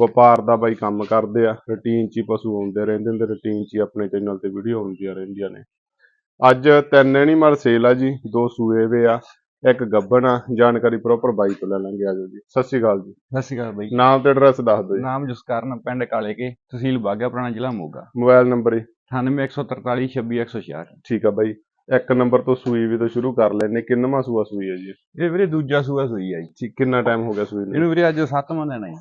ਵਪਾਰ ਦਾ ਬਾਈ ਕੰਮ ਕਰਦੇ ਆ ਰੁਟੀਨ 'ਚ ਹੀ ਪਸ਼ੂ ਆਉਂਦੇ ਰਹਿੰਦੇ ਨੇ ਰੁਟੀਨ 'ਚ ਹੀ ਆਪਣੇ ਚੈਨਲ ਤੇ ਵੀਡੀਓ ਆਉਂਦੀਆਂ ਰਹਿੰਦੀਆਂ ਨੇ। ਅੱਜ ਤਿੰਨ ਐਨੀਮਲ ਸੇਲ ਆ ਜੀ ਦੋ ਸੂਏ ਵੇ ਆ ਇੱਕ ਗੱਬਣ ਆ ਜਾਣਕਾਰੀ ਪ੍ਰੋਪਰ ਬਾਈ ਤੋਂ ਲੈ ਲਾਂਗੇ ਆਜੋ ਜੀ। ਸਤਿ ਸ਼੍ਰੀ ਅਕਾਲ ਜੀ। ਸਤਿ ਸ਼੍ਰੀ ਅਕਾਲ ਬਾਈ। ਨਾਮ ਤੇ ਐਡਰੈਸ ਦੱਸ ਦਿਓ ਜੀ। ਨਾਮ ਜਸਕਰਨ ਪਿੰਡ ਕਾਲੇ ਕੇ ਤਹਿਸੀਲ ਬਾਗਾ ਪੁਰਾਣਾ ਜ਼ਿਲ੍ਹਾ ਮੋਗਾ। ਮੋਬਾਈਲ ਨੰਬਰ ਜੀ। 98143 26166 ਠੀਕ ਆ ਬਾਈ। ਇੱਕ ਨੰਬਰ ਤੋਂ ਸੂਈ ਵੀ ਤੋਂ ਸ਼ੁਰੂ ਕਰ ਲੈਨੇ ਕਿੰਨਵਾਂ ਸੂਆ ਸੂਈ ਹੈ ਜੀ? ਇਹ ਵੀਰੇ ਦੂਜਾ ਸੂਆ ਸੂਈ ਆ ਜੀ। ਕਿੰਨਾ ਟਾਈਮ ਹੋ ਗਿਆ ਸੂਈ ਨੂੰ? ਇਹਨੂੰ ਵੀਰੇ ਅੱਜ ਸੱਤਵਾਂ ਦਿਨ ਹੈ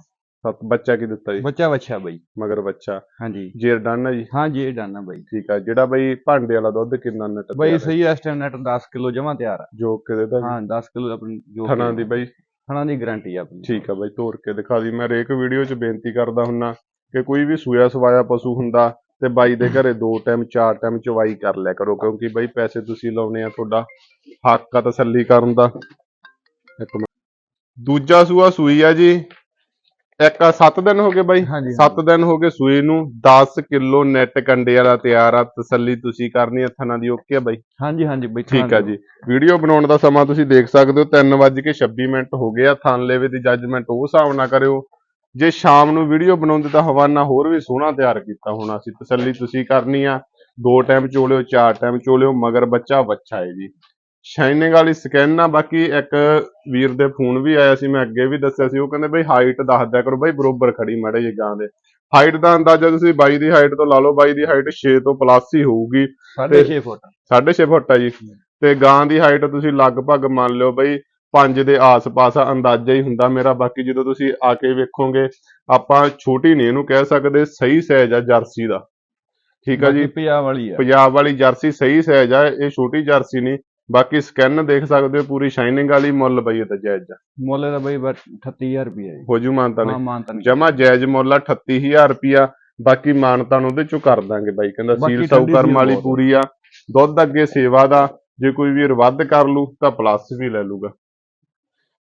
ਸੱਤ ਬੱਚਾ ਕੀ ਦਿੱਤਾ ਜੀ? ਬੱਚਾ ਬੱਚਾ ਬਾਈ। ਮਗਰ ਬੱਚਾ। ਹਾਂਜੀ। ਜੇਰ ਡਨ ਹੈ ਜੀ? ਹਾਂ ਜੀ ਇਹ ਡਾਨਾ ਬਾਈ। ਠੀਕ ਆ ਜਿਹੜਾ ਬਾਈ ਭਾਂਡੇ ਵਾਲਾ ਦੁੱਧ ਕਿੰਨਾ ਨਟ ਬਾਈ ਸਹੀ ਇਸ ਟਾਈਮ ਨੈਟ 10 ਕਿਲੋ ਜਮਾ ਤਿਆਰ ਆ। ਜੋ ਕਿ ਦੇਦਾ ਹਾਂ 10 ਕਿਲੋ ਆਪਣੀ ਜੋ ਥਣਾ ਦੀ ਬਾਈ? ਥਣਾ ਦੀ ਗਾਰੰਟੀ ਆ ਆਪਣੀ। ਠੀਕ ਆ ਬਾਈ ਤੋਰ ਕੇ ਦਿਖਾ ਦੀ। ਮੈਂ ਹਰੇਕ ਵੀਡੀਓ 'ਚ ਬੇਨਤੀ ਕਰਦਾ ਹੁੰਨਾ ਕਿ ਕੋਈ ਵੀ ਸੂਇਆ ਸਵਾਇਆ ਪਸ਼ੂ ਹੁੰਦਾ ਤੇ ਬਾਈ ਦੇ ਘਰੇ ਦੋ ਟਾਈਮ ਚਾਰ ਟਾਈਮ ਚਵਾਈ ਕਰ ਲਿਆ ਕਰੋ ਕਿਉਂਕਿ ਬਾਈ ਪੈਸੇ ਤੁਸੀਂ ਲਾਉਣੇ ਆ ਤੁਹਾਡਾ ਹੱਕ ਆ ਤਸੱਲੀ ਕਰਨ ਦਾ। ਦੂਜਾ ਸੂਆ ਸੂਈ ਆ ਜੀ। ਇੱਕ 7 ਦਿਨ ਹੋ ਗਏ ਬਾਈ। ਹਾਂਜੀ 7 ਦਿਨ ਹੋ ਗਏ ਸੂਈ ਨੂੰ। 10 ਕਿਲੋ ਨੈਟ ਕੰਡੇ ਵਾਲਾ ਤਿਆਰ ਆ। ਤਸੱਲੀ ਤੁਸੀਂ ਕਰਨੀ ਆ ਥਣਾ ਦੀ ਓਕੇ ਆ ਬਾਈ? ਹਾਂਜੀ ਹਾਂਜੀ ਬਾਈ ਠੀਕ ਆ ਜੀ। ਵੀਡੀਓ ਬਣਾਉਣ ਦਾ ਸਮਾਂ ਤੁਸੀਂ ਦੇਖ ਸਕਦੇ ਹੋ। 3:26 ਮਿੰਟ ਹੋ ਗਏ ਆ। ਥਾਨਲੇਵੇ ਦੀ ਜੱਜਮੈਂਟ ਉਹ ਹਿਸਾਬ ਨਾਲ ਕਰਿਓ। ਜੇ ਸ਼ਾਮ ਨੂੰ ਵੀਡੀਓ ਬਣਾਉਂਦੇ ਤਾਂ ਹਵਾਨਾ ਹੋਰ ਵੀ ਸੋਹਣਾ ਤਿਆਰ ਕੀਤਾ ਹੋਣਾ ਸੀ। ਤਸੱਲੀ ਤੁਸੀਂ ਕਰਨੀ ਆ। ਦੋ ਟਾਈਮ ਚੋਲਿਓ ਚਾਰ ਟਾਈਮ ਚੋਲਿਓ ਮਗਰ ਬੱਚਾ ਬੱਚਾ ਹੈ ਜੀ। ਸ਼ਾਈਨਿੰਗ ਵਾਲੀ ਸਕੈਨ ਆ ਬਾਕੀ ਇੱਕ ਵੀਰ ਦੇ ਫੋਨ ਵੀ ਆਇਆ ਸੀ ਮੈਂ ਅੱਗੇ ਵੀ ਦੱਸਿਆ ਸੀ ਉਹ ਕਹਿੰਦੇ ਬਈ ਹਾਈਟ ਦੱਸ ਦਿਆ ਕਰੋ ਬਈ ਬਰੋਬਰ ਖੜੀ ਮਾੜੇ ਜੀ ਗਾਂ ਦੇ। ਹਾਈਟ ਦਾ ਅੰਦਾਜ਼ਾ ਤੁਸੀਂ ਬਾਈ ਦੀ ਹਾਈਟ ਤੋਂ ਲਾ ਲਓ ਬਾਈ ਦੀ ਹਾਈਟ 6 ਤੋਂ ਪਲੱਸ ਹੀ ਹੋਊਗੀ। 6.5 ਫੁੱਟ। 6.5 ਫੁੱਟ ਆ ਜੀ। ਤੇ ਗਾਂ ਦੀ ਹਾਈਟ ਤੁਸੀਂ ਲਗਭਗ ਮੰਨ ਲਿਓ ਬਈ 5 ਦੇ ਆਸ-ਪਾਸ ਅੰਦਾਜ਼ਾ ਹੀ ਹੁੰਦਾ ਮੇਰਾ। ਬਾਕੀ ਜਦੋਂ ਤੁਸੀਂ ਆ ਕੇ ਵੇਖੋਗੇ ਆਪਾਂ ਛੋਟੀ ਨਹੀਂ ਇਹਨੂੰ ਕਹਿ ਸਕਦੇ ਸਹੀ ਸਾਈਜ਼ ਆ ਜਰਸੀ ਦਾ। ਠੀਕ ਆ ਜੀ। ਪੰਜਾਬ ਵਾਲੀ ਆ। ਪੰਜਾਬ ਵਾਲੀ ਜਰਸੀ ਸਹੀ ਸਾਈਜ਼ ਆ ਇਹ ਛੋਟੀ ਜਰਸੀ ਨਹੀਂ ਬਾਕੀ ਸਕੈਨ ਦੇਖ ਸਕਦੇ ਹੋ ਪੂਰੀ ਸ਼ਾਈਨਿੰਗ ਵਾਲੀ ਮੁੱਲ ਬਈ ਇਹ ਤਾਂ ਜਾਇਜ਼ ਆ। ਮੁੱਲ ਦਾ ਬਾਈ ਬਸ 38000 ਰੁਪਏ ਹੋ ਜੂ ਮਾਨਤਾ ਨੇ ਜਮਾ ਜਾਇਜ਼ ਮੁੱਲ ਆ 38000 ਰੁਪਿਆ ਬਾਕੀ ਮਾਨਤਾ ਨੂੰ ਉਹਦੇ ਚੋਂ ਕਰ ਦਾਂਗੇ ਬਾਈ ਕਹਿੰਦਾ ਸੀਲ ਕਰਮ ਵਾਲੀ। ਪੂਰੀ ਆ। ਦੁੱਧ ਅੱਗੇ ਸੇਵਾ ਦਾ ਜੇ ਕੋਈ ਵੀਰ ਵੱਧ ਕਰ ਲੂ ਤਾਂ ਪਲੱਸ ਵੀ ਲੈ ਲੂਗਾ।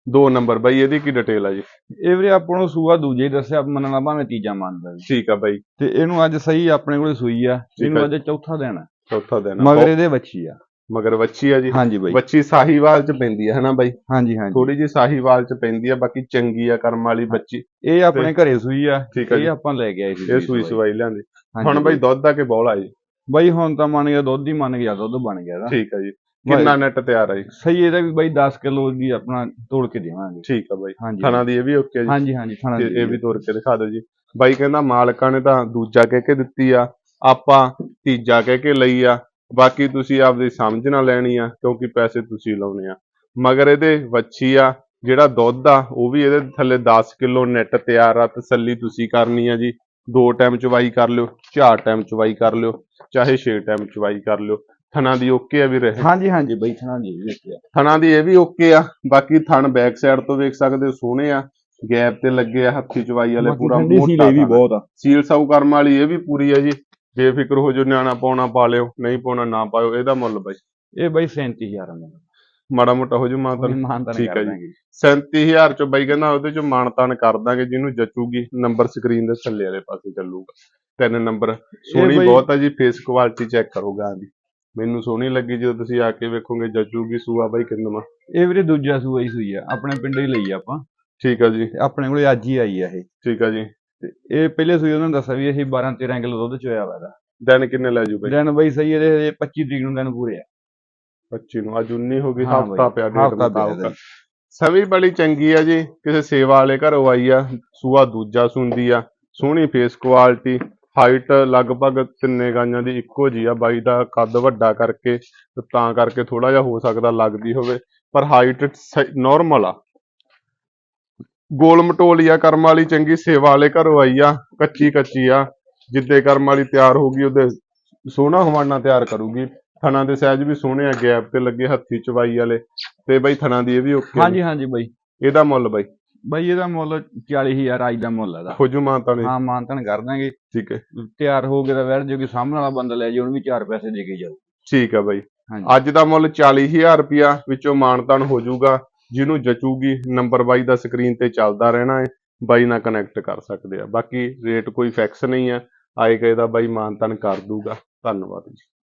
ਦੋ ਨੰਬਰ ਬਾਈ ਇਹਦੀ ਕੀ ਡਿਟੇਲ ਆ ਜੀ? ਇਹ ਵੀਰੇ ਆਪਾਂ ਨੂੰ ਸੂਆ ਦੂਜੇ ਹੀ ਦੱਸਿਆ ਮੰਨਣਾ ਭਾਵੇਂ ਤੀਜਾ ਮੰਨਦਾ ਜੀ। ਠੀਕ ਆ ਬਾਈ। ਤੇ ਇਹਨੂੰ ਅੱਜ ਸਹੀ ਆਪਣੇ ਕੋਲੇ ਸੂਈ ਆ ਇਹਨੂੰ। ਅੱਜ ਚੌਥਾ ਦਿਨ ਆ ਚੌਥਾ ਦਿਨ ਆ। ਮਗਰ ਇਹਦੇ ਬੱਚੀ ਆ। ਮਗਰ ਵੱਛੀ ਆ ਜੀ। ਹਾਂਜੀ ਬਾਈ। ਵੱਛੀ ਸਾਹੀਵਾਲ ਚ ਪੈਂਦੀ ਹੈ ਹਨਾ ਬਾਈ? ਹਾਂਜੀ ਹਾਂਜੀ। ਥੋੜੀ ਜੀ ਸਾਹੀਵਾਲ ਚ ਪੈਂਦੀ ਆ ਬਾਕੀ ਚੰਗੀ ਆ ਕਰਮ ਵਾਲੀ ਬੱਚੀ ਇਹ ਆਪਣੇ ਘਰੇ ਸੂਈ ਆ ਠੀਕ ਆ ਜੀ। ਇਹ ਆਪਾਂ ਲੈ ਕੇ ਆਏ ਸੀ ਇਹ ਸੂਈ ਸਵਾਈ। ਲਿਆਂਦੀ। ਹੁਣ ਬਾਈ ਦੁੱਧ ਆ ਕੇ ਬੋਲ ਆ ਜੀ? ਬਾਈ ਹੁਣ ਤਾਂ ਮੰਨ ਗਿਆ ਦੁੱਧ ਹੀ ਮੰਨ ਗਿਆ ਦੁੱਧ ਬਣ ਗਿਆ ਦਾ ਠੀਕ ਆ ਜੀ। ਕਿੰਨਾ ਨੈਟ ਤਿਆਰ ਆ ਜੀ? ਸਹੀ ਇਹਦਾ ਵੀ ਬਾਈ 10 ਕਿਲੋ ਦੀ ਆਪਣਾ ਤੋੜ ਕੇ ਦੇਵਾਂਗੇ। ਠੀਕ ਆ ਬਾਈ। ਥਣਾ ਦੀ ਇਹ ਵੀ ਓਕੇ ਜੀ। ਹਾਂਜੀ ਹਾਂਜੀ ਥਾਣਾ ਤੇ ਇਹ ਵੀ ਤੋੜ ਕੇ ਦਿਖਾ ਦਿਓ ਜੀ। ਬਾਈ ਕਹਿੰਦਾ ਮਾਲਕਾਂ ਨੇ ਤਾਂ ਦੂਜਾ ਕਹਿ ਕੇ ਦਿੱਤੀ ਆ ਆਪਾਂ ਤੀਜਾ ਕਹਿ ਕੇ ਲਈ ਆ। ਬਾਕੀ ਤੁਸੀਂ ਆਪਦੀ ਸਮਝ ਨਾਲ ਲੈਣੀ ਆ ਕਿਉਂਕਿ ਪੈਸੇ ਤੁਸੀਂ ਲਾਉਣੇ ਆ। ਮਗਰ ਇਹਦੇ ਵੱਛੀ ਆ ਜਿਹੜਾ ਦੁੱਧ ਆ ਉਹ ਵੀ ਇਹਦੇ ਥੱਲੇ 10 ਕਿਲੋ ਨੈਟ ਤਿਆਰ ਆ ਤਸੱਲੀ ਤੁਸੀਂ ਕਰਨੀ ਆ ਜੀ। ਦੋ ਟਾਈਮ ਚਵਾਈ ਕਰ ਲਿਓ ਚਾਰ ਟਾਈਮ ਚਵਾਈ ਕਰ ਲਿਓ ਚਾਹੇ 6 ਟਾਈਮ ਚਵਾਈ ਕਰ ਲਿਓ। ਥਣਾ ਦੀ ਓਕੇ ਆ ਵੀ ਰਹੇ? ਹਾਂਜੀ ਹਾਂਜੀ। ਬਾਈ ਥਾਣਾ ਦੀ ਵੀ ਵੇਖਿਆ ਥਣਾ ਦੀ ਇਹ ਵੀ ਓਕੇ ਆ। ਬਾਕੀ ਥਣ ਬੈਕ ਸਾਈਡ ਤੋਂ ਵੇਖ ਸਕਦੇ ਹੋ ਸੋਹਣੇ ਆ। ਗੈਪ ਤੇ ਲੱਗੇ ਆ ਹੱਥੀ ਚਵਾਈ ਵਾਲੇ ਪੂਰਾ ਸੀਲ ਮੋਟਾ ਵੀ ਆ। ਬਹੁਤ ਆ। ਸੀਲ ਸਾਊ ਕਰਮ ਵਾਲੀ ਇਹ ਵੀ ਪੂਰੀ ਹੈ ਜੀ। ਬੇਫਿਕਰ ਹੋ ਜੋ ਨਿਆਣਾ ਪਾਉਣਾ ਪਾ ਲਿਓ ਨਹੀਂ ਪਾਉਣਾ ਨਾ ਪਾਇਓ ਇਹਦਾ ਮੁੱਲ ਬਾਈ। ਇਹ ਬਾਈ 37000 ਆ ਮਾੜਾ ਮੋਟਾ ਹੋ ਜੂ ਮਾਂ ਤਾਂ ਮਾਨਤਾ ਠੀਕ ਕਰ ਜੀ। ਦਾਂਗੇ 37000 ਚ ਬਾਈ ਕਹਿੰਦਾ ਉਹਦੇ ਚ ਮਾਨਤਾਨ ਕਰ ਦਾਂਗੇ ਜਿਹਨੂੰ ਜਚੂਗੀ ਨੰਬਰ ਸਕਰੀਨ ਦੇ ਥੱਲੇ ਵਾਲੇ ਪਾਸੇ ਚੱਲੂਗਾ। ਤਿੰਨ ਨੰਬਰ। ਸੋਹਣੀ ਬਹੁਤ ਆ ਜੀ ਫੇਸ ਕੁਆਲਿਟੀ ਚੈੱਕ ਕਰੋ ਗਾਂ ਦੀ। ਮੈਨੂੰ ਸੋਹਣੀ ਲੱਗੀ ਜਦੋਂ ਤੁਸੀਂ ਆ ਕੇ ਵੇਖੋਗੇ ਜਚੂਗੀ ਸੂਆ ਬਾਈ ਕਿੰਨਵਾ ਇਹ ਵੀਰੇ ਦੂਜਾ ਸੂਆ ਹੀ ਸੂਈ ਆ ਆਪਣੇ ਪਿੰਡ ਹੀ ਲਈ ਆ ਆਪਾਂ। ਠੀਕ ਆ ਜੀ। ਆਪਣੇ ਕੋਲੇ ਅੱਜ ਹੀ ਆਈ ਆ ਇਹ। ਠੀਕ ਆ ਜੀ। ਤੇ ਇਹ ਪਹਿਲੇ ਸੂਈ ਉਹਨਾਂ ਨੇ ਦੱਸਿਆ ਵੀ ਅਸੀਂ 12 13 ਕਿਲੋ ਦੁੱਧ ਚੋਇਆ ਵਾ ਇਹਦਾ। ਦਿਨ ਕਿੰਨੇ ਲੈ ਜੂ ਬਾਈ? ਦਿਨ ਬਾਈ ਸਹੀ ਇਹਦੇ ਹਜੇ 25 ਤਰੀਕ ਨੂੰ ਦਿਨ ਪੂਰੇ ਆ। 25 ਨੂੰ ਅੱਜ 19 ਹੋ ਗਈ ਹਾਂ ਹਫਤਾ ਪਿਆ ਡੇਟ ਹਫ਼ਤਾ ਪਿਆ ਮੁਤਾਬਕ। ਇਹਦਾ। ਸਵੀ ਬੜੀ ਚੰਗੀ ਆ ਜੀ ਕਿਸੇ ਸੇਵਾ ਵਾਲੇ ਘਰੋਂ ਆਈ ਆ ਸੂਆ ਦੂਜਾ ਸੁੰਦੀ ਆ ਸੋਹਣੀ ਫੇਸ ਕੁਆਲਿਟੀ ਹਾਈਟ ਲਗਭਗ ਤਿੰਨੇ ਗਾਈਆਂ ਦੀ ਇੱਕੋ ਜੀ ਆ ਬਾਈ ਦਾ ਕੱਦ ਵੱਡਾ ਕਰਕੇ ਤੇ ਤਾਂ ਕਰਕੇ ਥੋੜਾ ਜਿਹਾ ਹੋ ਸਕਦਾ ਲੱਗਦੀ ਹੋਵੇ ਪਰ ਹਾਈਟ ਨਾਰਮਲ ਆ। ਗੋਲ ਮਟੋਲੀ ਆ ਕਰਮ ਵਾਲੀ ਚੰਗੀ ਸੇਵਾ ਵਾਲੇ ਘਰੋਂ ਆਈ ਆ ਕੱਚੀ ਕੱਚੀ ਆ ਜਿੱਦੇ ਕਰਮ ਵਾਲੀ ਤਿਆਰ ਹੋਊਗੀ ਉਹਦੇ ਸੋਹਣਾ ਹਵਾਨਾ ਤਿਆਰ ਕਰੂਗੀ। ਥਣਾ ਦੇ ਸਾਈਜ਼ ਵੀ ਸੋਹਣੇ ਆ ਗੈਪ ਤੇ ਲੱਗੇ ਹੱਥੀ ਚਵਾਈ ਵਾਲੇ ਤੇ ਬਈ ਥਣਾ ਦੀ ਇਹ ਵੀ ਓਕੇ ਹਾਂਜੀ ਹਾਂਜੀ ਬਾਈ। ਇਹਦਾ ਮੁੱਲ ਬਈ? ਬਾਈ ਇਹਦਾ ਮੁੱਲ 40000 ਅੱਜ ਦਾ ਮੁੱਲ ਹੈ ਇਹਦਾ। ਹੋ ਜੂ ਮਾਨਤਾ ਨੇ। ਹਾਂ ਮਾਨਤਨ ਕਰ ਦਾਂਗੇ। ਠੀਕ ਹੈ। ਤਿਆਰ ਹੋ ਕੇ ਤਾਂ ਵੈਰ ਜੇ ਕੋਈ ਸਾਹਮਣੇ ਵਾਲਾ ਬੰਦਾ ਲੈ ਜੇ ਉਹਨੂੰ ਵੀ 4 ਪੈਸੇ ਦੇ ਕੇ ਜਾਊ। ਠੀਕ ਹੈ ਬਾਈ। ਅੱਜ ਦਾ ਮੁੱਲ 40000 ਰੁਪਿਆ ਵਿੱਚੋਂ ਮਾਨਤਾਨ ਹੋ ਜਾਊਗਾ। ਜਿਹਨੂੰ ਜਚੂਗੀ ਨੰਬਰ ਬਾਈ ਦਾ ਸਕਰੀਨ ਤੇ ਚੱਲਦਾ ਰਹਿਣਾ ਹੈ, ਬਾਈ ਨਾਲ ਕਨੈਕਟ ਕਰ ਸਕਦੇ ਆ। ਬਾਕੀ ਰੇਟ ਕੋਈ ਫਿਕਸ ਨਹੀਂ ਆ। ਆਏ ਗਏ ਦਾ ਬਾਈ ਮਾਨਤਾਨ ਕਰ ਦੂਗਾ। ਧੰਨਵਾਦ ਜੀ।